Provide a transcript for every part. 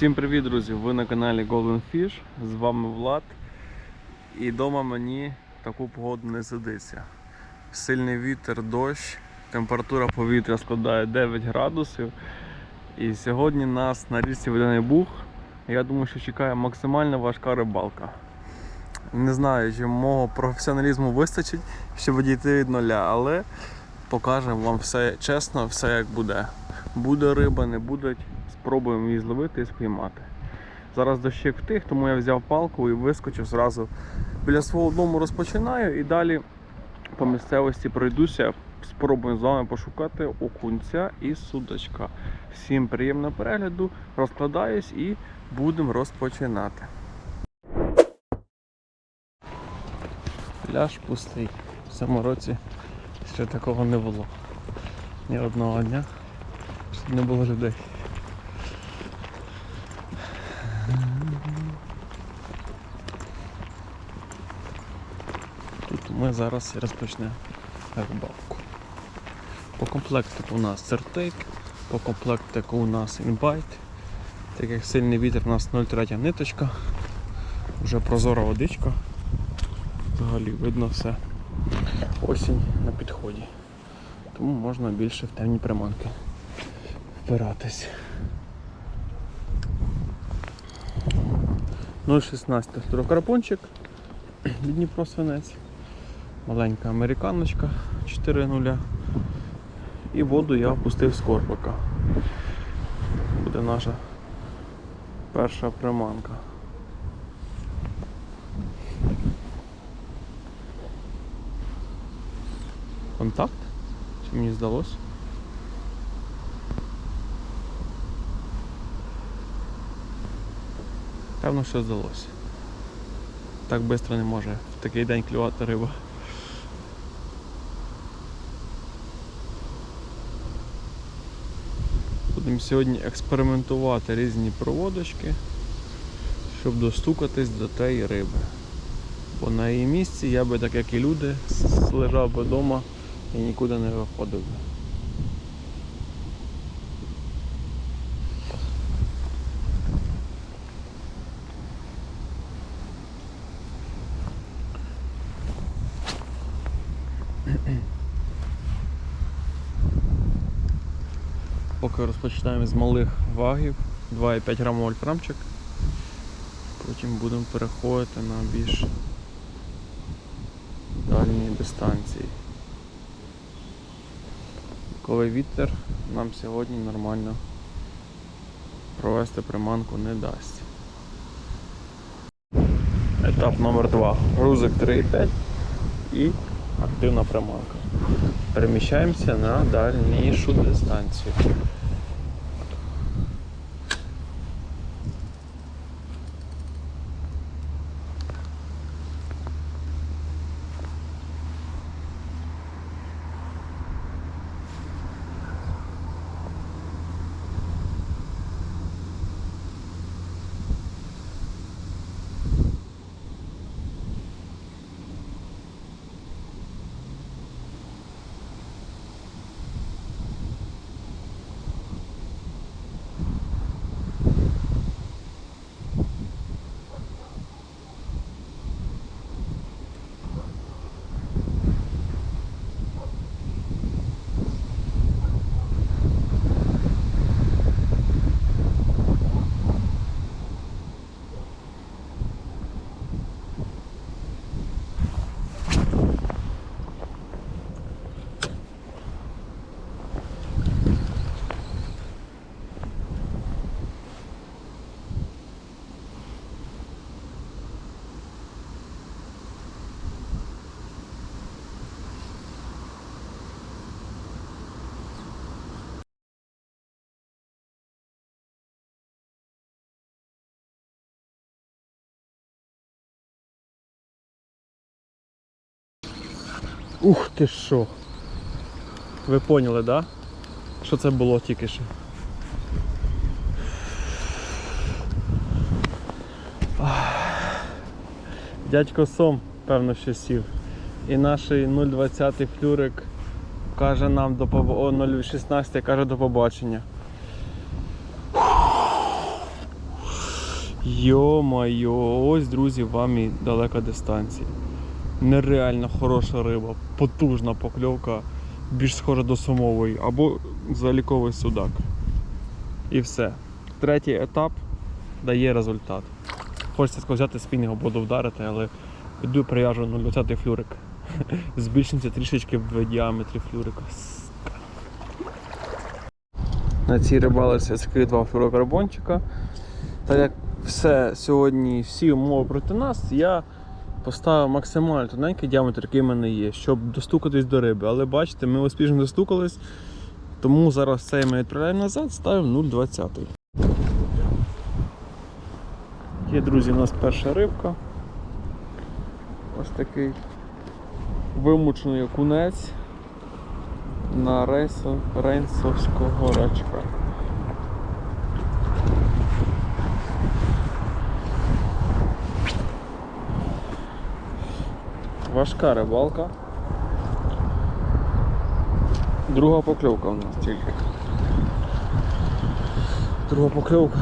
Всім привіт, друзі! Ви на каналі Golden Fish. З вами Влад. І вдома мені таку погоду не сидиться. Сильний вітер, дощ, температура повітря складає 9 градусів. І сьогодні нас на річці Водяний Буг. Я думаю, що чекає максимально важка рибалка. Не знаю, чи мого професіоналізму вистачить, щоб дійти від нуля, але покажемо вам все чесно, все як буде. Буде риба, не буде, спробуємо її зловити і спіймати. Зараз дощик втих, тому я взяв палку і вискочив зразу біля свого дому розпочинаю і далі по місцевості пройдуся, спробуємо з вами пошукати окунця і судочка. Всім приємного перегляду, розкладаюсь і будемо розпочинати. Пляж пустий. В цьому році ще такого не було. Ні одного дня, щоб не було людей. Ми зараз розпочнемо рибалку. По комплектику у нас цертейк, по комплектику у нас інбайт. Так як сильний вітер у нас 0,3 ниточка, вже прозора водичка. Взагалі видно все. Осінь на підході. Тому можна більше в темні приманки впиратись. 0,16 строкарпончик від Дніпро свинець. Маленька американочка 4.0. І воду я опустив з корпика. Буде наша перша приманка. Контакт? Чи мені здалося? Певно, що здалося. Так швидко не може в такий день клювати риба. Будемо сьогодні експериментувати різні проводочки, щоб достукатись до тієї риби. Бо на її місці я би, так як і люди, лежав би вдома і нікуди не виходив би. Поки розпочинаємо з малих вагів, 2,5 грамів вольфрамчик. Потім будемо переходити на більш дальні дистанції. Коли вітер нам сьогодні нормально провести приманку не дасть. Етап номер 2 Грузик 3,5 і активна приманка. Переміщаємося на дальнішу дистанцію. Ух ти що! Ви поняли, да? Що це було тільки що? Дядько Сом, певно, що сів. І наш 0,20 флюрик каже нам до. О, 0,16 каже до побачення. Йо-майо, ось, друзі, вам і далека дистанція. Нереально хороша риба, потужна покльовка, більш схожа до сумової, або заліковий судак. І все. Третій етап дає результат. Хочеться взяти спінінг буду вдарити, але піду прив'яжу 0,20 флюрик. Збільшимося трішечки в діаметрі флюрика. На цій рибалці скрив два флюрокарбончика. Так як все сьогодні, всі умови проти нас, я поставив максимально тоненький діаметр, який в мене є, щоб достукатись до риби. Але бачите, ми успішно достукались, тому зараз цей ми відправляємо назад, ставимо 0,20. Є, друзі, у нас перша рибка. Ось такий вимучений окунець на рейсо, рейнсовського рачка. Важка рибалка. Друга покльовка у нас тільки. Друга покльовка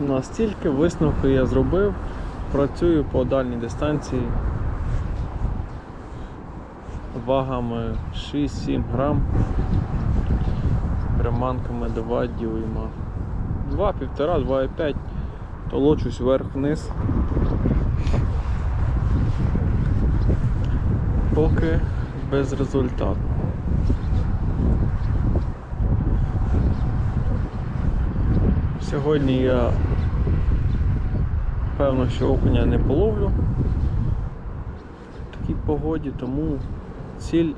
у нас тільки, висновки я зробив. Працюю по дальній дистанції вагами 6-7 грам, приманками 2 дюйма. 2, 1,5, 2,5, толочусь вверх-вниз. Поки безрезультатно. Сьогодні я певно, що окуня не половлю в такій погоді, тому ціль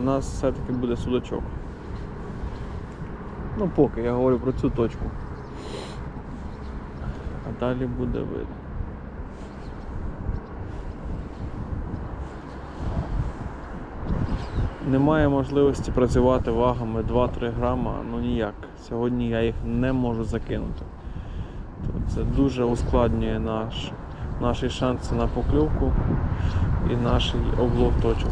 у нас все-таки буде судачок. Ну поки я говорю про цю точку. А далі буде видно. Немає можливості працювати вагами 2-3 грама, ну ніяк. Сьогодні я їх не можу закинути. То Це дуже ускладнює наш, наші шанси на покльовку і наш облов точок.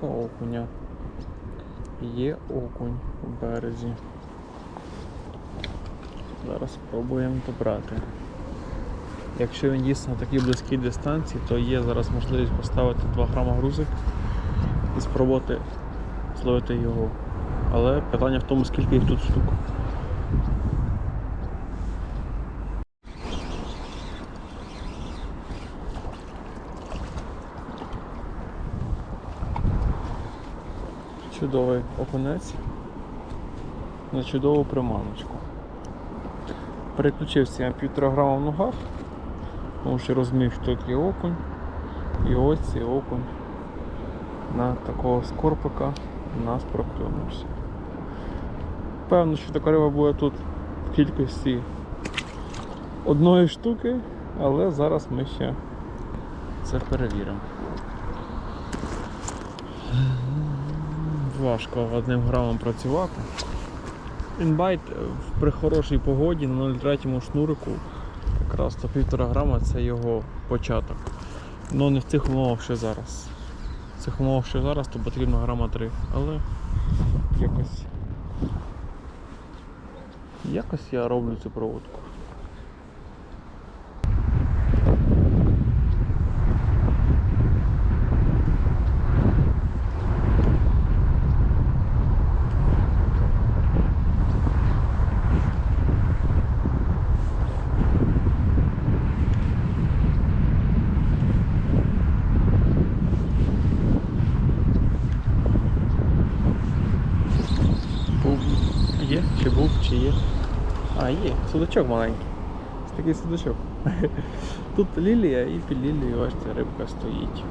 Була окуня. Є окунь у березі. Зараз спробуємо добрати. Якщо він дійсно на такій близькій дистанції, то є зараз можливість поставити 2 грама грузик і спробувати зловити його. Але питання в тому, скільки їх тут штук. Чудовий окунець на чудову приманочку. Переключився я півтора грама в ногах, тому що розумів, що тут є окунь. І ось цей окунь на такого скорпика нас проклюнувся. Певно, що така риба буде тут в кількості одної штуки, але зараз ми ще це перевіримо. Важко одним грамом працювати. Інбайт при хорошій погоді на 0,3 шнурику якраз то півтора грама це його початок. Ну не в цих умовах, що зараз. В цих умовах, що зараз, то потрібно грама 3. Але якось. Якось я роблю цю проводку. Був. Є? Чи був, чи є? А, є, судачок маленький. Ось такий судачок. Тут лілія і під лілією, бачите, рибка стоїть.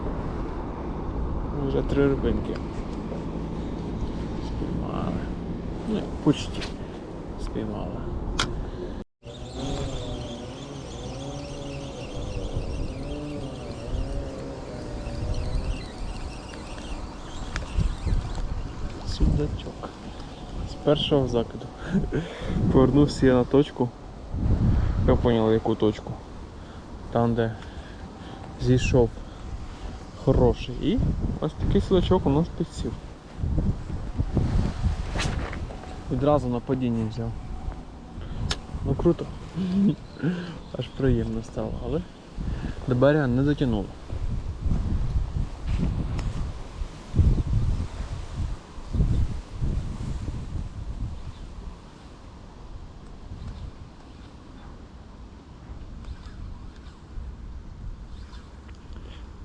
Вже три рибинки. Спіймали. Ну, почти спіймала. Судачок. З першого закиду. Повернувся я на точку. Ви поняли яку точку? Там, де зійшов хороший. І ось такий судачок у нас підсів. Відразу на падінні взяв. Ну круто. Аж приємно стало, але до берега не дотягнуло.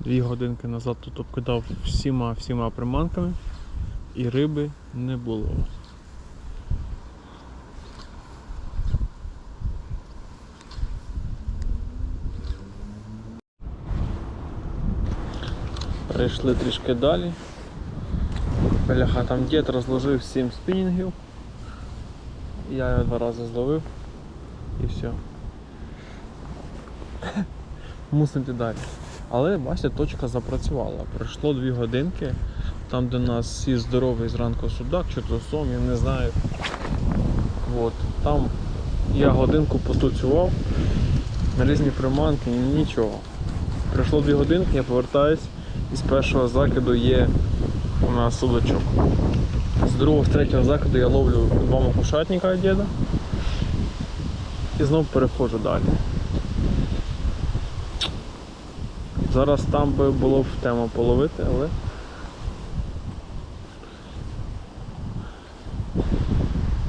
Дві годинки назад тут обкидав всіма всіма приманками і риби не було. Перейшли трішки далі. Бляха, там дід розложив 7 спінінгів. Я його два рази зловив і все. Мусимо йти далі. Але бачите, точка запрацювала. Пройшло 2 годинки. Там, де нас сів здоровий зранку судак, чи сом, я не знаю. От. Там я годинку потуцював на різні приманки, нічого. Пройшло 2 годинки, я повертаюсь і з першого закиду є у нас судачок. З другого, з третього закиду я ловлю два макушатника діда і знову переходжу далі. Зараз там би було б тема половити, але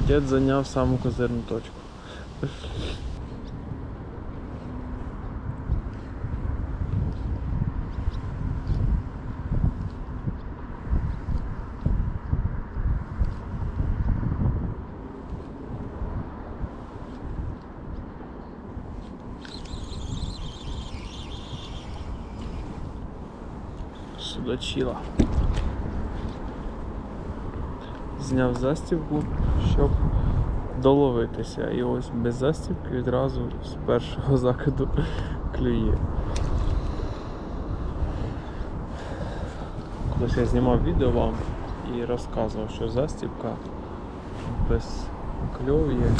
дід зайняв саму козирну точку. Судачила. Зняв застібку, щоб доловитися. І ось без застібки відразу з першого закиду клює. Колись я знімав відео вам і розказував, що застібка без кльов'я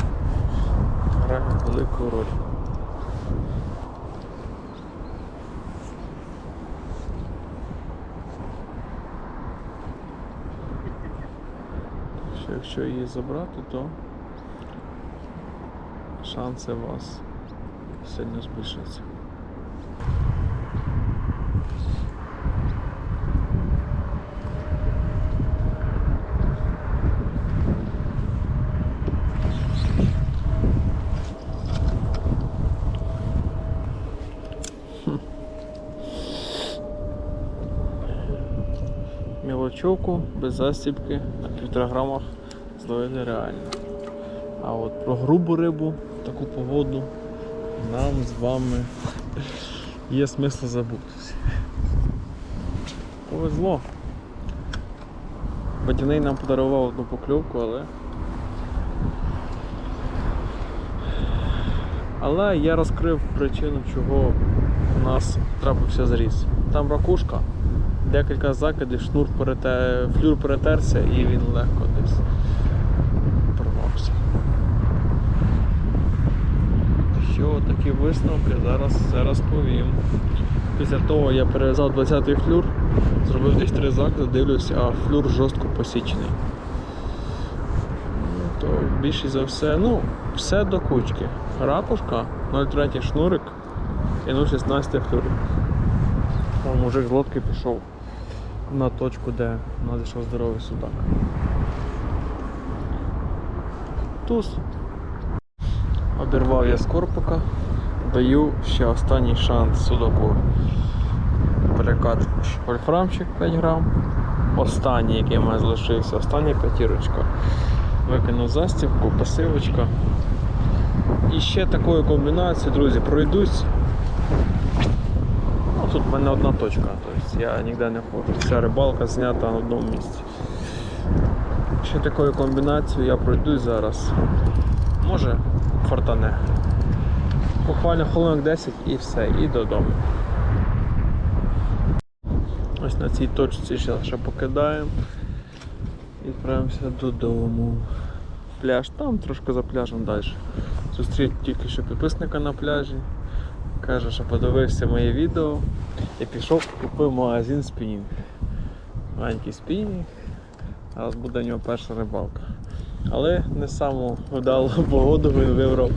грає велику роль. що якщо її забрати, то шанси у вас сильно збільшаться. Хм. Мілочовку без застібки на півтора грамах зловити реально. А от про грубу рибу, таку погоду, нам з вами є смисл забутися. Повезло. Водяний нам подарував одну покльовку, але. Але я розкрив причину, чого у нас трапився зріз. Там ракушка, декілька закидів, шнур перете... флюр перетерся і він легко десь Що такі висновки зараз все розповім. Після того я перев'язав 20-й флюр, зробив десь три закиди, дивлюсь, а флюр жорстко посічений. Ну, То більше за все, ну, все до кучки. Ракушка, 0,3 шнурик і 0,16 флюрик. О, мужик з лодки пішов на точку, де надійшов здоровий судак. Туз. Обірвав я з корпука, даю ще останній шанс судаку. Перекат вольфрамчик 5 грам. Останній, який в мене залишився, остання п'ятірочка. Викинув застібку, пасивочка. І ще такою комбінацією, друзі, пройдусь. Ну, тут в мене одна точка, тобто я ніде не ходжу. Вся рибалка знята на одному місці. Ще такою комбінацією я пройдусь зараз. Може, фортане. Буквально хвилинок 10 і все, і додому. Ось на цій точці ще ще покидаємо. І відправимося додому. Пляж там, трошки за пляжем далі. Зустрів тільки що підписника на пляжі. Каже, що подивився моє відео і пішов купив магазин спінінг. Маленький спінінг. Зараз буде у нього перша рибалка. Але не саму вдалу погоду він вибрав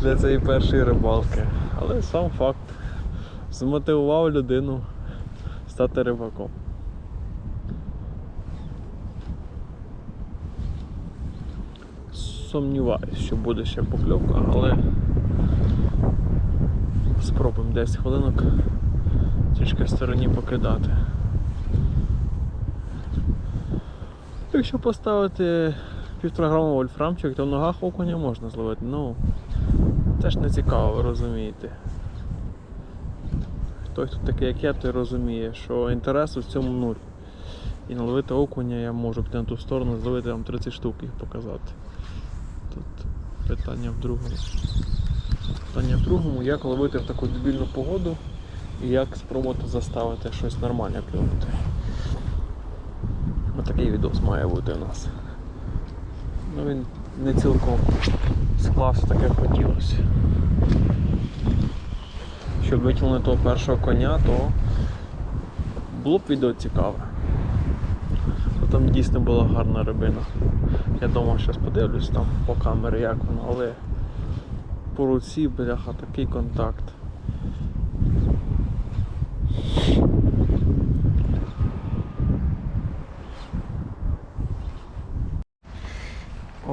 для цієї першої рибалки. Але сам факт змотивував людину стати рибаком. Сумніваюсь, що буде ще покльовка, але спробуємо 10 хвилинок трішки в стороні покидати. Якщо поставити півтора вольфрамчик, то в ногах окуня можна зловити. Ну, це ж не цікаво, розумієте. Той, хто такий, як я, той розуміє, що інтересу в цьому нуль. І наловити окуня я можу піти на ту сторону, зловити вам 30 штук їх показати. Тут питання в другому. Питання в другому, як ловити в таку дебільну погоду і як спробувати заставити щось нормальне клюнути. Отакий відос має бути у нас. Ну він не цілком склався так, як хотілося. Щоб витягнути того першого коня, то було б відео цікаве. Бо Там дійсно була гарна рибина. Я думав, зараз подивлюсь там по камері, як воно, але по руці, бляха, такий контакт.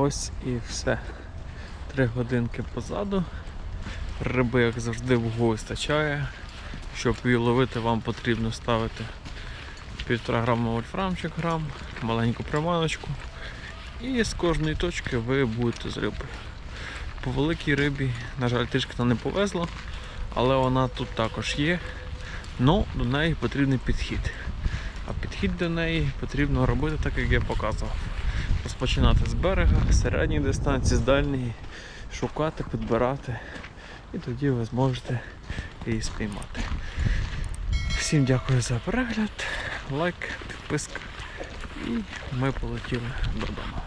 Ось і все. Три годинки позаду. Риби, як завжди, вгу вистачає. Щоб її ловити, вам потрібно ставити півтора грама вольфрамчик грам, маленьку приманочку. І з кожної точки ви будете з рибою. По великій рибі, на жаль, трішки не повезло, але вона тут також є. Ну, до неї потрібний підхід. А підхід до неї потрібно робити так, як я показував. Розпочинати з берега, з середньої дистанції, з дальньої, шукати, підбирати. І тоді ви зможете її спіймати. Всім дякую за перегляд, лайк, підписка. І ми полетіли додому.